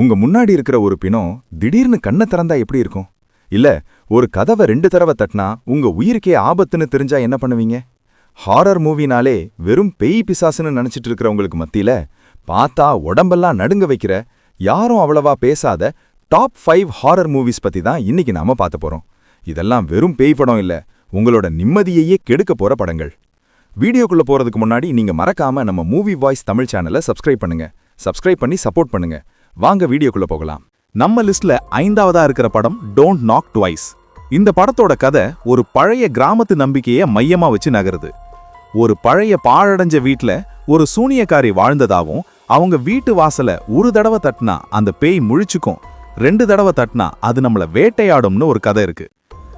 உங்க முன்னாடி இருக்கிற ஒரு பிணம் திடீர்னு கண்ணை திறந்தா எப்படி இருக்கும்? இல்ல ஒரு கதவை ரெண்டு தடவை தட்டினா உங்க உயிருக்கே ஆபத்துன்னு தெரிஞ்சா என்ன பண்ணுவீங்க? ஹாரர் மூவினாலே வெறும் பேய் பிசாசுன்னு நினைச்சிட்டு இருக்கிறவங்களுக்கு மத்தியில பார்த்தா உடம்பெல்லாம் நடுங்க வைக்கிற யாரும் அவ்வளவா பேசாத டாப் ஃபைவ் ஹாரர் மூவிஸ் பத்தி தான் இன்னைக்கு நாம பார்க்க போறோம். இதெல்லாம் வெறும் பேய் படம் இல்ல உங்களோட நிம்மதியையே கெடுக்க போற படங்கள். வீடியோக்குள்ள போறதுக்கு முன்னாடி நீங்க மறக்காம நம்ம மூவி வாய்ஸ் தமிழ் சேனலை சப்ஸ்கிரைப் பண்ணுங்க. சப்ஸ்கிரைப் பண்ணி சப்போர்ட் பண்ணுங்க. வாங்க வீடியோக்குள்ள போகலாம். நம்ம லிஸ்ட்ல ஐந்தாவதா இருக்கிற படம் டோன்ட் நாக் டுவைஸ் இந்த படத்தோட கதை ஒரு பழைய கிராமத்து நம்பிக்கைய மையமா வச்சு நகருது. ஒரு பழைய பாழடைஞ்ச வீட்டில் ஒரு சூனியக்காரி வாழ்ந்ததாவும் அவங்க வீட்டு வாசல ஒரு தடவை தட்டினா அந்த பேய் முழிச்சுக்கும் ரெண்டு தடவை தட்டினா அது நம்மள வேட்டையாடும்னு ஒரு கதை இருக்கு.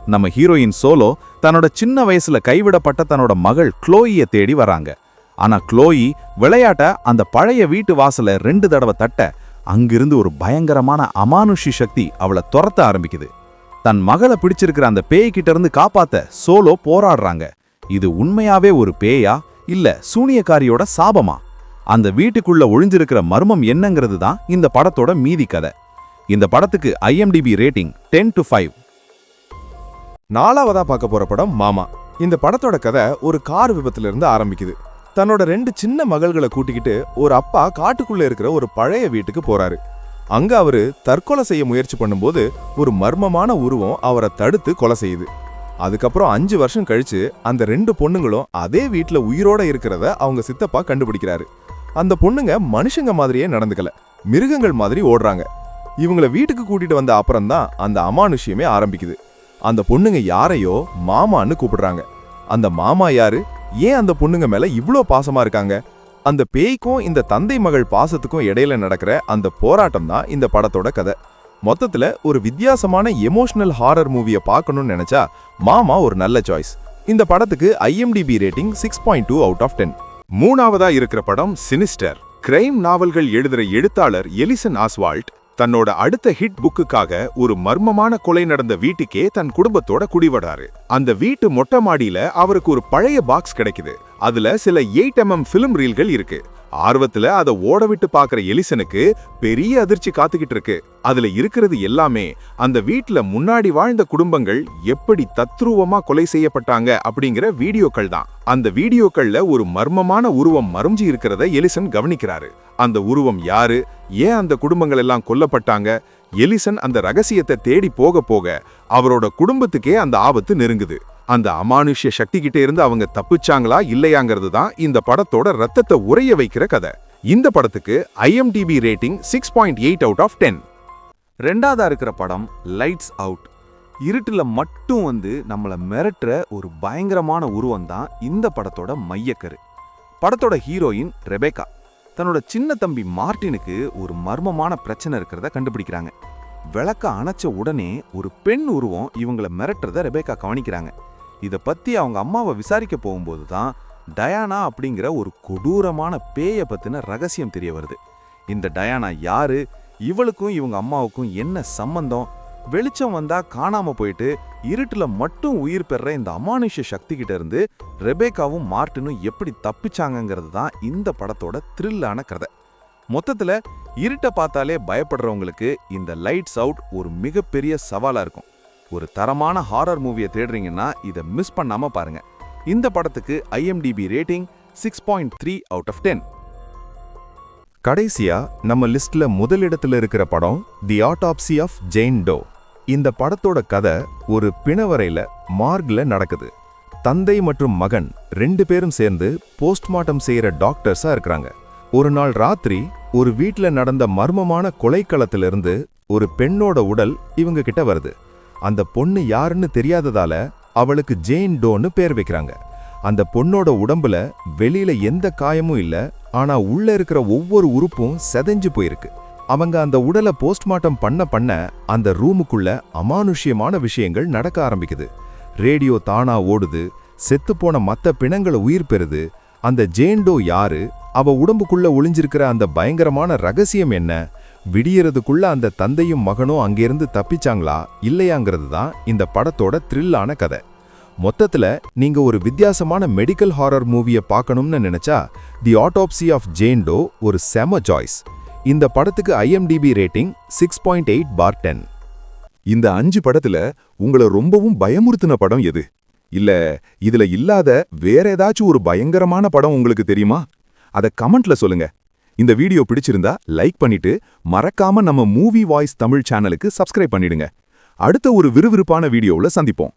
நம்ம ஹீரோயின் சோலோ தன்னோட சின்ன வயசுல கைவிடப்பட்ட தன்னோட மகள் க்ளோயிய தேடி வராங்க. ஆனா குளோயி விளையாட்ட அந்த பழைய வீட்டு வாசல ரெண்டு தடவை தட்ட அங்கிருந்து ஒரு பயங்கரமான அமானுஷி சக்தி அவளை துரத்த ஆரம்பிக்குது. தன் மகளை பிடிச்சிருக்கிற அந்த பேய்கிட்ட இருந்து காப்பாத்த சோலோ போராடுறாங்க. இது உண்மையாவே ஒரு பேயா இல்ல சூனியக்காரியோட சாபமா? அந்த வீட்டுக்குள்ள ஒழிஞ்சிருக்கிற மர்மம் என்னங்கிறது தான் இந்த படத்தோட மீதி கதை. இந்த படத்துக்கு IMDb rating ten to five. நாலாவதா பார்க்க போற படம் மாமா. இந்த படத்தோட கதை ஒரு கார் விபத்துல இருந்து ஆரம்பிக்குது. தன்னோட ரெண்டு சின்ன மகள்களை கூட்டிக்கிட்டு ஒரு அப்பா காட்டுக்குள்ள இருக்கிற ஒரு பழைய வீட்டுக்கு போறாரு. அங்க அவரு தற்கொலை செய்ய முயற்சி பண்ணும்போது ஒரு மர்மமான உருவம் அவரை தடுத்து கொலை செய்யுது. அதுக்கப்புறம் அஞ்சு வருஷம் கழிச்சு அந்த ரெண்டு பொண்ணுங்களும் அதே வீட்டில் உயிரோட இருக்கிறத அவங்க சித்தப்பா கண்டுபிடிக்கிறாரு. அந்த பொண்ணுங்க மனுஷங்க மாதிரியே நடந்துக்கல. மிருகங்கள் மாதிரி ஓடுறாங்க. இவங்கள வீட்டுக்கு கூட்டிட்டு வந்த அப்புறம் தான் அந்த அமானுஷ்யமே ஆரம்பிக்குது. அந்த பொண்ணுங்க யாரையோ மாமான்னு கூப்பிடுறாங்க. அந்த மாமா யாரு? ஏன் அந்த பொண்ணுங்க மேல இவ்வளோ பாசமா இருக்காங்க? அந்த பேய்க்கும் இந்த தந்தை மகள் பாசத்துக்கும் இடையில நடக்கிற அந்த போராட்டம் தான் இந்த படத்தோட கதை. மொத்தத்துல ஒரு வித்தியாசமான எமோஷனல் ஹாரர் மூவியை பார்க்கணும்னு நினைச்சா மாமா ஒரு நல்ல சாய்ஸ் இந்த படத்துக்கு IMDb rating six point two out of ten மூணாவதா இருக்கிற படம் சினிஸ்டர் கிரைம் நாவல்கள் எழுதுற எழுத்தாளர் எலிசன் ஆஸ்வால்ட் தன்னோட அடுத்த ஹிட் புக்குக்காக ஒரு மர்மமான கொலை நடந்த வீட்டுக்கே தன் குடும்பத்தோட குடிவடாரு அந்த வீட்டு மொட்டை மாடியில அவருக்கு ஒரு பழைய பாக்ஸ் கிடைக்குது. அதுல சில எயிட் எம்எம் பிலிம் ரீல்கள் இருக்கு. ஆர்வத்துல அதை ஓட விட்டு பாக்குற எலிசனுக்கு பெரிய அதிர்ச்சி காத்துக்கிட்டு இருக்கு. அதுல இருக்கிறது எல்லாமே அந்த வீட்டுல முன்னாடி வாழ்ந்த குடும்பங்கள் எப்படி தத்ரூவமா கொலை செய்யப்பட்டாங்க அப்படிங்கிற வீடியோக்கள் தான். அந்த வீடியோக்கள்ல ஒரு மர்மமான உருவம் மறைஞ்சு இருக்கிறத எலிசன் கவனிக்கிறாரு. அந்த உருவம் யாரு? ஏன் அந்த குடும்பங்கள் எல்லாம் கொல்லப்பட்டாங்க? எலிசன் அந்த ரகசியத்தை தேடி போக போக அவரோட குடும்பத்துக்கே அந்த ஆபத்து நெருங்குது. அந்த அமானுஷ்ய சக்தி கிட்ட இருந்து அவங்க தப்பிச்சாங்களா இல்லையாங்கிறது தான் இந்த படத்தோட ரத்தத்தை உறைய வைக்கிற கதை. இந்த படத்துக்கு IMDb rating six point eight out of ten ரெண்டாவதா இருக்கிற படம் லைட்ஸ் அவுட் இருட்டில் மட்டும் வந்து நம்மளை மிரட்டுற ஒரு பயங்கரமான உருவம் தான் இந்த படத்தோட மையக்கரு. படத்தோட ஹீரோயின் ரெபேக்கா தன்னோட சின்ன தம்பி மார்டினுக்கு ஒரு மர்மமான பிரச்சனை இருக்கிறத கண்டுபிடிக்கிறாங்க. விளக்க அணைச்ச உடனே ஒரு பெண் உருவம் இவங்கள மிரட்டுறத ரெபேக்கா கவனிக்கிறாங்க. இதை பற்றி அவங்க அம்மாவை விசாரிக்க போகும்போது தான் டயானா அப்படிங்கிற ஒரு கொடூரமான பேயை பற்றின ரகசியம் தெரிய வருது. இந்த டயானா யாரு? இவளுக்கும் இவங்க அம்மாவுக்கும் என்ன சம்பந்தம்? வெளிச்சம் வந்தா காணாம போயிட்டு இருட்டுல மட்டும் உயிர் பெற இந்த அமானுஷ சக்தி கிட்ட இருந்து ரெபேக்காவும் மார்ட்டினும் எப்படி தப்பிச்சாங்கங்கிறது தான் இந்த படத்தோட த்ரில்லான கதை. மொத்தத்துல இருட்டை பார்த்தாலே பயப்படுறவங்களுக்கு இந்த லைட்ஸ் அவுட் ஒரு மிகப்பெரிய சவாலா இருக்கும். ஒரு தரமான ஹாரர் மூவியை தேடுறீங்கன்னா இதை மிஸ் பண்ணாமல் பாருங்க. இந்த படத்துக்கு IMDb rating six point three out of ten கடைசியா நம்ம லிஸ்ட்ல முதலிடத்தில் இருக்கிற படம் the autopsy of Jane Doe இந்த படத்தோட கதை ஒரு பிணவரையில மார்க்ல நடக்குது. தந்தை மற்றும் மகன் ரெண்டு பேரும் சேர்ந்து போஸ்ட்மார்ட்டம் செய்யற டாக்டர்ஸா இருக்கிறாங்க. ஒரு நாள் ராத்திரி ஒரு வீட்டில் நடந்த மர்மமான கொலைக்களத்திலிருந்து ஒரு பெண்ணோட உடல் இவங்க கிட்ட வருது. அந்த பொண்ணு யாருன்னு தெரியாததால அவளுக்கு ஜெயின் டோன்னு பேர் வைக்கிறாங்க. அந்த பொண்ணோட உடம்புல வெளியில எந்த காயமும் இல்ல ஆனா உள்ள இருக்கிற ஒவ்வொரு உறுப்பும் செதஞ்சு போயிருக்கு. அவங்க அந்த உடலை போஸ்ட்மார்ட்டம் பண்ண பண்ண அந்த ரூமுக்குள்ள அமானுஷ்யமான விஷயங்கள் நடக்க ஆரம்பிக்குது. ரேடியோ தானா ஓடுது செத்துப்போன மற்ற பிணங்களை உயிர் பெறுது. அந்த ஜேண்டோ யாரு அவ உடம்புக்குள்ள ஒளிஞ்சிருக்கிற அந்த பயங்கரமான ரகசியம் என்ன விடியறதுக்குள்ள அந்த தந்தையும் மகனும் அங்கிருந்து தப்பிச்சாங்களா இல்லையாங்கிறது தான் இந்த படத்தோட த்ரில்லான கதை. மொத்தத்துல நீங்க ஒரு வித்தியாசமான மெடிக்கல் ஹாரர் மூவியை பார்க்கணும்னு நினைச்சா தி ஆட்டோப்சி ஆஃப் ஜேண்டோ ஒரு செம சாய்ஸ் இந்த படத்துக்கு IMDb rating six point eight by ten இந்த அஞ்சு படத்துல உங்கள ரொம்பவும் பயமுறுத்தின படம் எது? இல்ல இதுல இல்லாத வேற ஏதாச்சும் ஒரு பயங்கரமான படம் உங்களுக்கு தெரியுமா? அதை கமெண்ட்ல சொல்லுங்க. இந்த வீடியோ பிடிச்சிருந்தா லைக் பண்ணிட்டு மறக்காம நம்ம மூவி வாய்ஸ் தமிழ் சேனலுக்கு சப்ஸ்கிரைப் பண்ணிடுங்க. அடுத்த ஒரு விறுவிறுப்பான வீடியோவுல சந்திப்போம்.